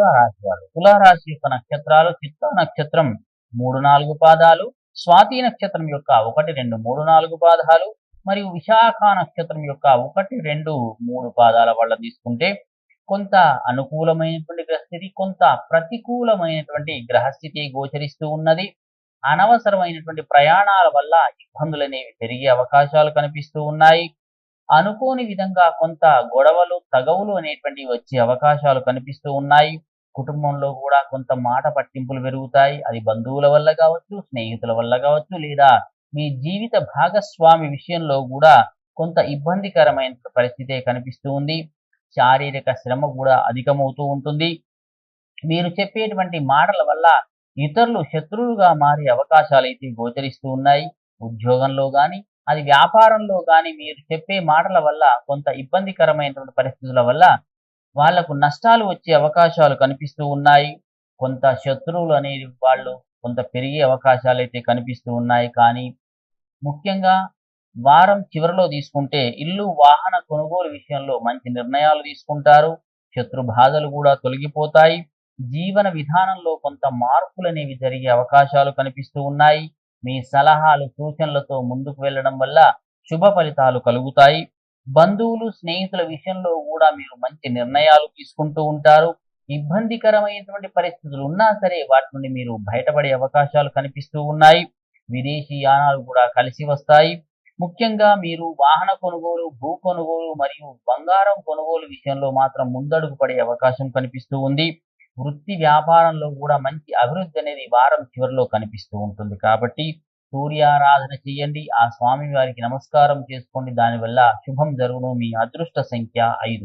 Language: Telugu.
తులారాశి వారు తులారాశి యొక్క నక్షత్రాలు చిత్త నక్షత్రం మూడు నాలుగు పాదాలు స్వాతి నక్షత్రం యొక్క ఒకటి రెండు మూడు నాలుగు పాదాలు మరియు విశాఖ నక్షత్రం యొక్క ఒకటి రెండు మూడు పాదాల వల్ల తీసుకుంటే కొంత అనుకూలమైనటువంటి గ్రహస్థితి కొంత ప్రతికూలమైనటువంటి గ్రహస్థితి గోచరిస్తూ ఉన్నది. అనవసరమైనటువంటి ప్రయాణాల వల్ల ఇబ్బందులు అనేవి పెరిగే అవకాశాలు కనిపిస్తూ ఉన్నాయి. అనుకోని విధంగా కొంత గొడవలు తగవులు అనేటువంటివి వచ్చే అవకాశాలు కనిపిస్తూ ఉన్నాయి. కుటుంబంలో కూడా కొంత మాట పట్టింపులు పెరుగుతాయి. అది బంధువుల వల్ల కావచ్చు స్నేహితుల వల్ల కావచ్చు లేదా మీ జీవిత భాగస్వామి విషయంలో కూడా కొంత ఇబ్బందికరమైన పరిస్థితే కనిపిస్తూ ఉంది. శారీరక శ్రమ కూడా అధికమవుతూ ఉంటుంది. మీరు చెప్పేటువంటి మాటల వల్ల ఇతరులు శత్రువులుగా మారే అవకాశాలు అయితే గోచరిస్తూ ఉన్నాయి. ఉద్యోగంలో కానీ అది వ్యాపారంలో కానీ మీరు చెప్పే మాటల వల్ల కొంత ఇబ్బందికరమైనటువంటి పరిస్థితుల వల్ల వాళ్ళకు నష్టాలు వచ్చే అవకాశాలు కనిపిస్తూ ఉన్నాయి. కొంత శత్రువులు అనేది వాళ్ళు కొంత పెరిగే అవకాశాలు అయితే కనిపిస్తూ ఉన్నాయి. కానీ ముఖ్యంగా వారం చివరిలో తీసుకుంటే ఇల్లు వాహన కొనుగోలు విషయంలో మంచి నిర్ణయాలు తీసుకుంటారు. శత్రు బాధలు కూడా తొలగిపోతాయి. జీవన విధానంలో కొంత మార్పులు అనేవి జరిగే అవకాశాలు కనిపిస్తూ ఉన్నాయి. మీ సలహాలు సూచనలతో ముందుకు వెళ్ళడం వల్ల శుభ ఫలితాలు కలుగుతాయి. బంధువులు స్నేహితుల విషయంలో కూడా మీరు మంచి నిర్ణయాలు తీసుకుంటూ ఉంటారు. ఇబ్బందికరమైనటువంటి పరిస్థితులు ఉన్నా సరే వాటి నుండి మీరు బయటపడే అవకాశాలు కనిపిస్తూ ఉన్నాయి. విదేశీ యానాలు కూడా కలిసి వస్తాయి. ముఖ్యంగా మీరు వాహన కొనుగోలు భూ కొనుగోలు మరియు బంగారం కొనుగోలు విషయంలో మాత్రం ముందడుగు పడే అవకాశం కనిపిస్తూ ఉంది. వృత్తి వ్యాపారంలో కూడా మంచి అభివృద్ధి అనేది వారం చివరిలో కనిపిస్తూ ఉంటుంది కాబట్టి సూర్యారాధన చేయండి. ఆ స్వామి వారికి నమస్కారం చేసుకోండి. దానివల్ల శుభం జరుగును. మీ అదృష్ట సంఖ్య ఐదు.